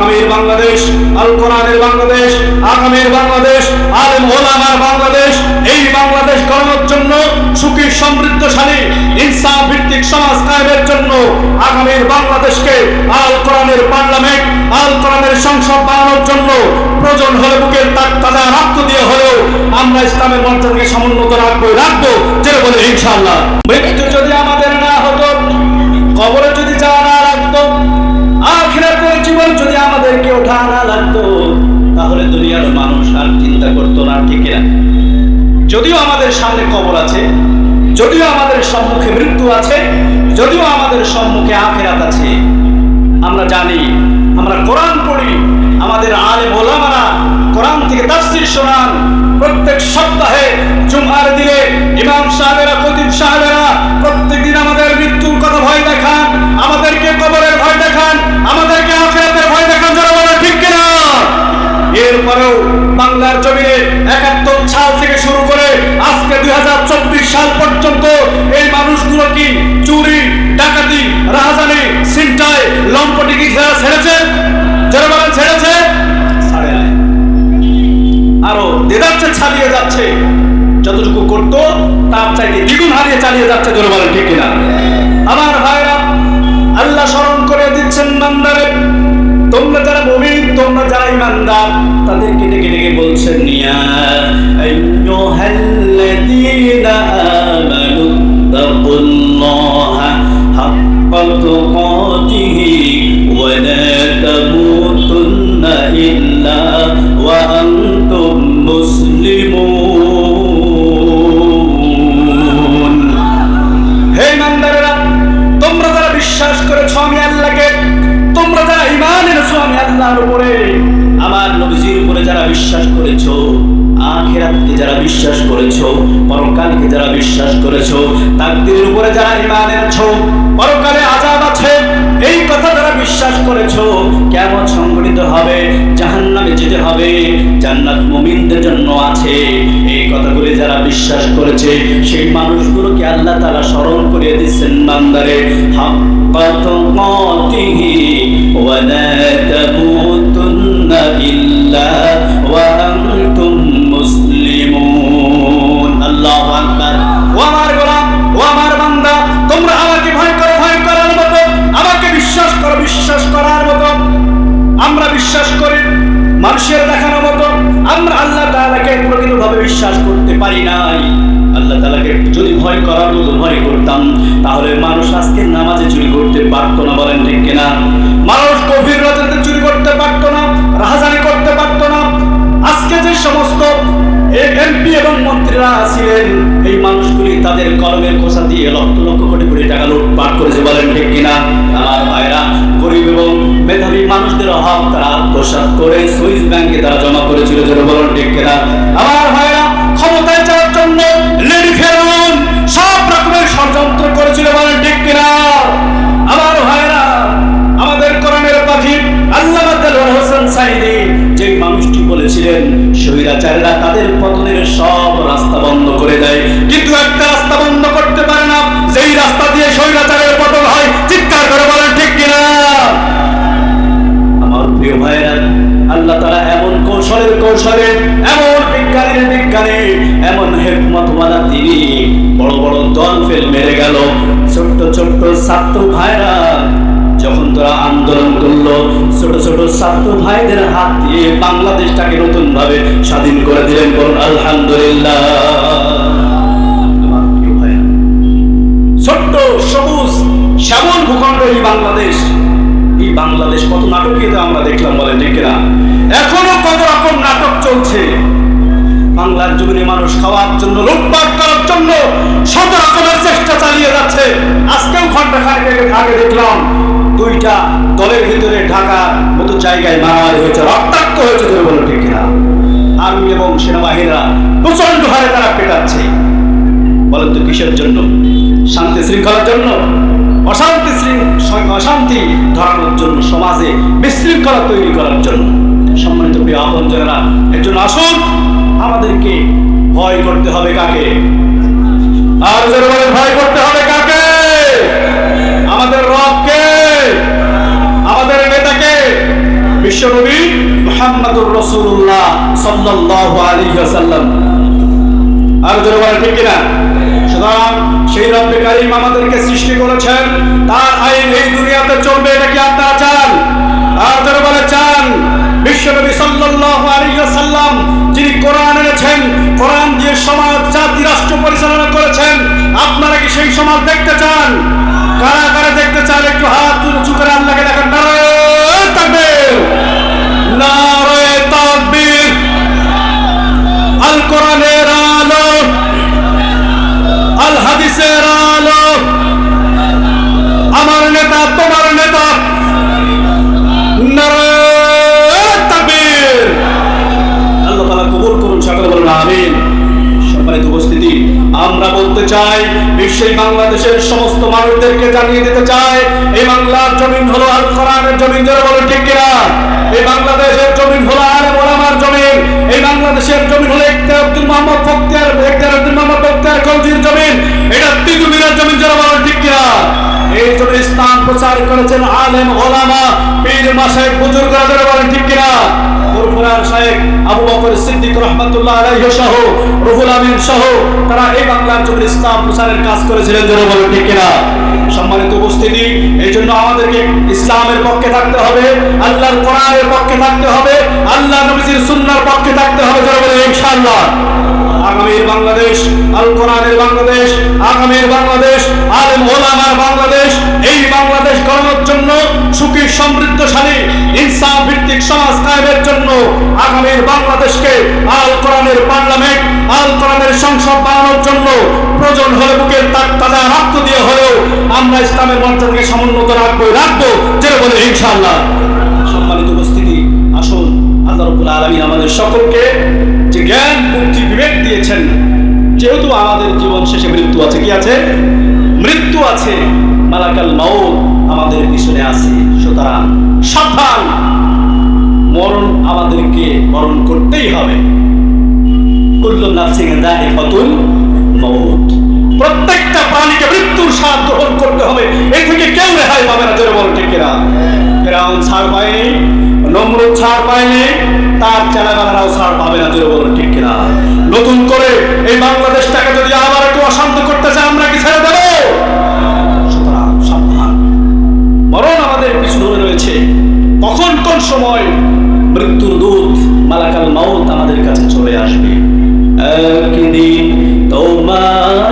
আগামীর বাংলাদেশ, আল কোরআনের বাংলাদেশ, আগামীর বাংলাদেশ আলেম ওলামার বাংলাদেশ, এই বাংলাদেশ গড়ানোর জন্য সুখী, সমৃদ্ধশালী, ইনসাফ ভিত্তিক সমাজ কায়েমের জন্য আগামীর বাংলাদেশকে আল কোরআনের পার্লামেন্ট, আল কোরআনের সংসদ বানানোর জন্য প্রয়োজন হলে বুকের তাক তাজা রক্ত দিয়ে হলেও আমরা ইসলামের মর্যাদাকে সমুন্নত রাখব রাখব যেটা বলে ইনশাআল্লাহ। যদি আমাদের ওঠা না লাগতো, তাহলে দুনিয়ার মানুষ আর চিন্তা করতো না, ঠিক না যদিও আমাদের সামনে কবর আছে, যদিও আমাদের সম্মুখে মৃত্যু আছে, যদিও আমাদের সম্মুখে আখেরাত আছে। আমরা জানি, আমরা কোরআন পড়ি, আমাদের আলেম ওলামারা কোরআন থেকে তাফসীর শোনান। প্রত্যেক সপ্তাহে জুমআর দিনে ইমাম সাহেবেরা, খতিব সাহেবেরা প্রত্যেকদিন আমাদের সাল পর্যন্ত এই মানুষগুলো কি চুরি, ডাকাতি, রাহাজানি সিনটাই লম্পটি কি খেলা ছেড়েছে? বলেন ছেড়েছে? ছাড়ে। আরও দেদাচ্ছে ছাড়িয়ে যাচ্ছে। যতটুকু করতো, তার চাইতে দ্বিগুণ হারিয়ে চালিয়ে যাচ্ছে বলেন ঠিক কিনা? আমার ভাইরা, আল্লাহ স্মরণ করে দিচ্ছেন বান্দারে। তোমরা যারা মুমিন, তোমরা যারা ইমানদার বলছেন ইয়া আইয়ুহাল্লাযীনা আমানু তাকুল্লাহা হাক্কা তুকাতিহি ওয়া বিশ্বাস করেছ, আখিরাতকে যারা বিশ্বাস করেছ, পরকালকে যারা বিশ্বাস করেছ তাকদীরের উপরে যারা ঈমান এনেছো, পরকালে আযাব আছে। এই কথা যারা বিশ্বাস করেছ, কেমন সংগঠিত হবে? জাহান্নামে যেতে হবে। জান্নাত মুমিনদের জন্য আছে। এই কথাগুলি যারা বিশ্বাস করেছে, সেই মানুষগুলোকে আল্লাহ তাআলা স্মরণ করিয়ে দিচ্ছেন বান্দারে, হাক্কা তুকাতিহি ওয়া লা তামুতুন্না আমরা বিশ্বাস করি মানুষের দেখানো মতো। আমরা আল্লাহ তাআলাকে প্রকৃতভাবে বিশ্বাস করতে পারি নাই। আল্লাহ তাআলাকে যদি ভয় করার ভয় করতাম, তাহলে এমপি এবং মন্ত্রীরা ছিলেন। এই মানুষগুলি তাদের কলমের খোসা দিয়ে লক্ষ লক্ষ কোটি কোটি টাকা লুটপাট করেছে, বলেন ঠিক কিনা? আমার ভাইরা, গরিব এবং মেধাবী মানুষদের অভাব তারা আত্মসাৎ করে সুইস ব্যাংকে তারা জমা করেছিল যেটা বলেন ঠিক কিনা? আমার ভাইরা, ক্ষমতায় যাওয়ার জন্য লেডি ফেরাউন সব রকমের ষড়যন্ত্র করেছিল, বলেন ঠিক কিনা? আমার ভাইরা, আমাদের কোরআনের পাখি আল্লাহ হোসেন সাইদি যে মানুষটি বলেছিলেন স্বৈরাচারীরা তাদের পতনের সব রাস্তা বন্ধ করে দেয়। কিন্তু একটা রাস্তা বন্ধ করতে পারে না। যেই রাস্তা দিয়ে স্বৈরাচারের পতন হয়, চিৎকার করে বলেন, ঠিক কিনা? আমার প্রিয় ভাইরা আল্লাহ তারা এমন কৌশলের কৌশলে, এমন বিজ্ঞানীর বিজ্ঞানী, এমন হেকমতওয়ালা তিনি বড় বড় দল ফেল মেরে গেল। ছোট্ট ছোট্ট ছাত্র ভাইরা ছোট ছোট ছাত্র ভাইদের হাত দিয়ে বাংলাদেশটাকে নতুন ভাবে স্বাধীন করে দিলেন বলুন, আলহামদুলিল্লাহ। ছোট্ট, সবুজ, শ্যামল ভূখণ্ড এই বাংলাদেশ এই বাংলাদেশ কত নাটকীয়তা আমরা দেখলাম বলে, ঠিক না এখনও কত রকম নাটক চলছে? বাংলার জমিনে মানুষ খাওয়ার জন্য, লুটপাট করার জন্য শত রকমের চেষ্টা চালিয়ে যাচ্ছে। আজকেও ঘণ্টা খানেক আগে দেখলাম দুইটা দলের ভিতরে ঢাকা মতো জায়গায় মারামারি হয়েছে, রক্তাক্ত হয়েছে ধরে বলো ঠিক কিনা? আর্মি এবং সেনাবাহিনীরা প্রচণ্ড হারে তারা পেটাচ্ছে। বলেন তো কিসের জন্য? শান্তি শৃঙ্খলার জন্য? অশান্তি অশান্তি ধরানোর জন্য, সমাজে বিশৃঙ্খলা তৈরি করার জন্য। সম্মানিত প্রিয় আপনজনেরা, এর জন্য আসুন, আমাদেরকে ভয় করতে হবে কাকে? আর ভয় করতে হবে কাকে? আমাদের রবকে বিশ্বনবী মুহাম্মদুর রাসূলুল্লাহ সাল্লাল্লাহু আলাইহি ওয়াসাল্লাম। আর জোরে বলেন, ঠিক কিনা? সুতরাং সেই রব্বে কারিম আমাদেরকে সৃষ্টি করেছেন, তার আইন এই দুনিয়াতে চলবে, এটা কি আপনারা চান? আর জোরে বলে চান। বিশ্বনবী সাল্লাল্লাহু আলাইহি ওয়াসাল্লাম যিনি কোরআন এনেছেন, কোরআন দিয়ে সমাজ, জাতি, রাষ্ট্র পরিচালনা করেছেন, আপনারা কি সেই সমাজ দেখতে বাংলাদেশের সমস্ত মানুষদেরকে জানিয়ে দিতে চায়, এই বাংলার জমিন হলো আল কোরআনের জমিন যারা বলেন ঠিক কিনা? এই বাংলাদেশের জমিন হলো আলে মোলামার জমিন, এই বাংলাদেশের জমিন হলো ইখতিয়ার আব্দুল মোহাম্মদ বখতিয়ার ইখতিয়ার আব্দুল মোহাম্মদ বখতিয়ার কলজির জমিন, এটা তিতুমিরের জমিন যারা বলেন ঠিক কিনা? এই জন্য ইসলাম প্রচার করেছেন আলেম ওলামা, পীর মাসায়েক বুজুর্গরা যারা বলেন ঠিক কিনা? ফুরফুরার শায়েখ আবু বকর সিদ্দিক রহমাতুল্লাহ আলাইহি সহ, রুহুল আমিন সহ, তারা এই বাংলার জন্য ইসলাম প্রচারের কাজ করেছিলেন যারা বলেন ঠিক কিনা? সম্মানিত উপস্থিতি এই জন্য আমাদেরকে ইসলামের পক্ষে থাকতে হবে, আল্লাহর কোরআনের পক্ষে থাকতে হবে, আল্লাহ নবীজির সুন্নাহর পক্ষে থাকতে হবে যারা বলেন ইনশাআল্লাহ। আগামীর বাংলাদেশ, আল বাংলাদেশ এই বাংলাদেশ গড়ানোর জন্য সুখী, সমৃদ্ধশালী ইনসাফ ভিত্তিক সমাজ আগামীর বাংলাদেশকে আল কোরআনের পার্লামেন্ট, আল কোরআনের সংসদ বানানোর জন্য প্রয়োজন হলে বুকের তাক তাজা রক্ত দিয়ে হলেও আমরা ইসলামের মর্যাদাকে সমুন্নত রাখব রাখব যেটা বলে ইনশাআল্লাহ। সম্মানিত উপস্থিতি, আসুন, আল্লাহ রব্বুল আলামিন আমাদের সকলকে যে জ্ঞান, বুদ্ধি, বিবেক দিয়েছেন, যেহেতু আমাদের জীবন শেষে মৃত্যু আছে, কি আছে? মৃত্যু আছে, মালাকাল মাউত আমাদের পিছনে আছে, সুতরাং সাবধান। মরণ আমাদেরকে মরণ করতেই হবে। প্রত্যেকটা প্রাণীকে মৃত্যুর স্বাদ গ্রহণ করতে হবে। এই থেকে কেউ রেহাই পাবে না, জোরে বলো ঠিক কিনা? ফেরাউন ছাড় পায়নি, নমরুদ ছাড় পায়নি, তার চেলাবেলারাও ছাড় পাবে না, জোরে বলো ঠিক কিনা? নতুন করে এই বাংলাদেশটাকে যদি আবার একটু অশান্ত করতে চায়, আমরা কি ছেড়ে দেবো? সুতরাং সাবধান। মরণ আমাদের পিছু ধরে রয়েছে। কখন কোন সময় মৃত্যুর দূত মালাকাল মাউত আমাদের কাছে চলে আসবে। একদিন তোমারি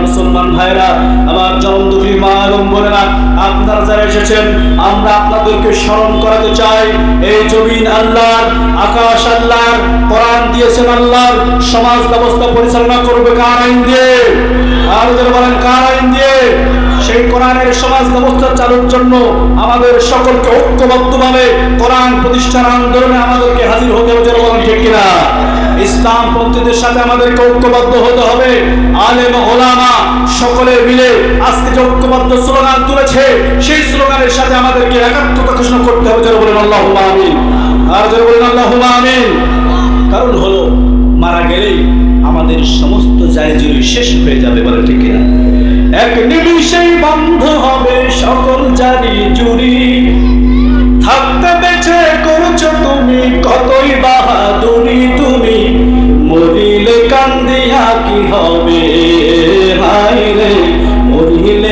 মুসলমান ভাইরা, আমার জনদুখী মা এবং বোনেরা, আপনারা যারা এসেছেন, আমরা আপনাদেরকে স্মরণ করাতে চাই। এই জমিন আল্লাহর, আকাশ আল্লাহর, কোরআন দিয়েছেন আল্লাহর, সমাজ ব্যবস্থা পরিচালনা করবে কার আইন দিয়ে? আর যারা বলেন কার আইন দিয়ে? সেই কোরআনের সমাজ ব্যবস্থা চালুর জন্য আমাদের সকলকে ঐক্যবদ্ধভাবে কোরআন প্রতিষ্ঠার আন্দোলনে আমাদেরকে হাজির হতে হবে যারা বলেন ঠিক কিনা? ইসলাম পন্থীদের সাথে আমাদেরকে ঐক্যবদ্ধ হতে হবে। আলেম ওলামা সকলে মিলে আজকে যে ঐক্যবদ্ধ স্লোগান তুলেছে, সেই স্লোগানের সাথে আমাদেরকে একাত্মতা ঘোষণা করতে হবে। যারা বলেন আল্লাহ আমিন। আর যারা বলেন আল্লাহ আমিন। কারণ হলো, মারা গেলেই আমাদের সমস্ত জায়জুরি শেষ হয়ে যাবে বলে ঠিক কিনা? এক নিমিষেই বন্ধ হবে সকল জারি জুরি থাকতে বেঁচে করছ তুমি কতই বাহাদুরি।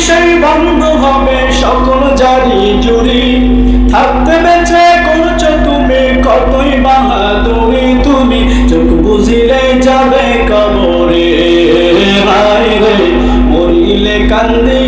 নিমিষেই বন্ধ হবে, সকল জারি জুড়ি। থাকতে বেঁচে করছ তুমি, কতই বাহাদুরি তুমি, চোখ বুঝিলে যাবে কবরে। হায় রে, মরিলে কান্দি